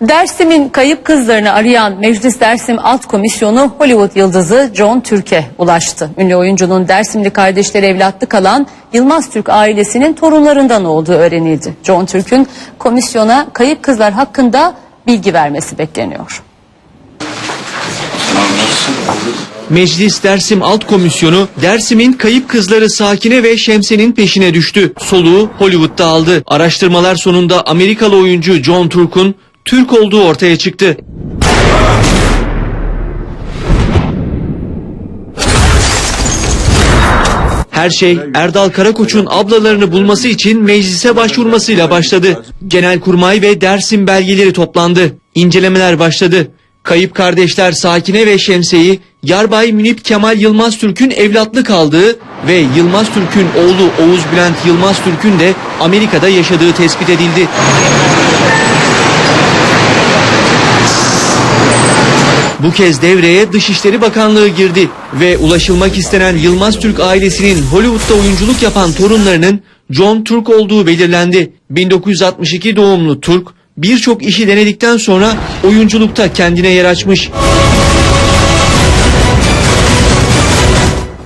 Dersim'in kayıp kızlarını arayan Meclis Dersim Alt Komisyonu Hollywood yıldızı John Türk'e ulaştı. Ünlü oyuncunun Dersimli kardeşleri evlatlı kalan Yılmaz Türk ailesinin torunlarından olduğu öğrenildi. John Türk'ün komisyona kayıp kızlar hakkında bilgi vermesi bekleniyor. Meclis Dersim Alt Komisyonu Dersim'in kayıp kızları Sakine ve Şemse'nin peşine düştü. Soluğu Hollywood'da aldı. Araştırmalar sonunda Amerikalı oyuncu John Turk'un Türk olduğu ortaya çıktı. Her şey Erdal Karakoç'un ablalarını bulması için meclise başvurmasıyla başladı. Genelkurmay ve Dersim belgeleri toplandı. İncelemeler başladı. Kayıp kardeşler Sakine ve Şemse'yi Yarbay Münip Kemal Yılmaz Türk'ün evlatlık aldığı ve Yılmaz Türk'ün oğlu Oğuz Bülent Yılmaz Türk'ün de Amerika'da yaşadığı tespit edildi. Bu kez devreye Dışişleri Bakanlığı girdi ve ulaşılmak istenen Yılmaz Türk ailesinin Hollywood'da oyunculuk yapan torunlarının John Turk olduğu belirlendi. 1962 doğumlu Turk birçok işi denedikten sonra oyunculukta kendine yer açmış.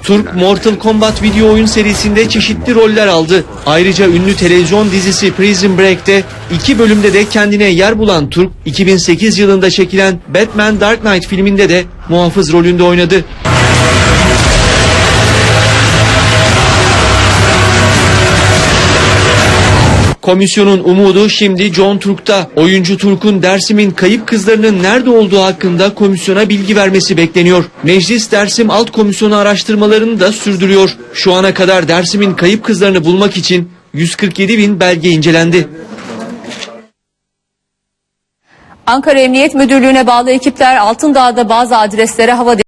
Turk Mortal Kombat video oyun serisinde çeşitli roller aldı. Ayrıca ünlü televizyon dizisi Prison Break'te iki bölümde de kendine yer bulan Turk, 2008 yılında çekilen Batman Dark Knight filminde de muhafız rolünde oynadı. Komisyonun umudu şimdi John Turk'ta. Oyuncu Turk'un Dersim'in kayıp kızlarının nerede olduğu hakkında komisyona bilgi vermesi bekleniyor. Meclis Dersim Alt Komisyonu araştırmalarını da sürdürüyor. Şu ana kadar Dersim'in kayıp kızlarını bulmak için 147 bin belge incelendi. Ankara Emniyet Müdürlüğü'ne bağlı ekipler Altındağ'da bazı adreslere hava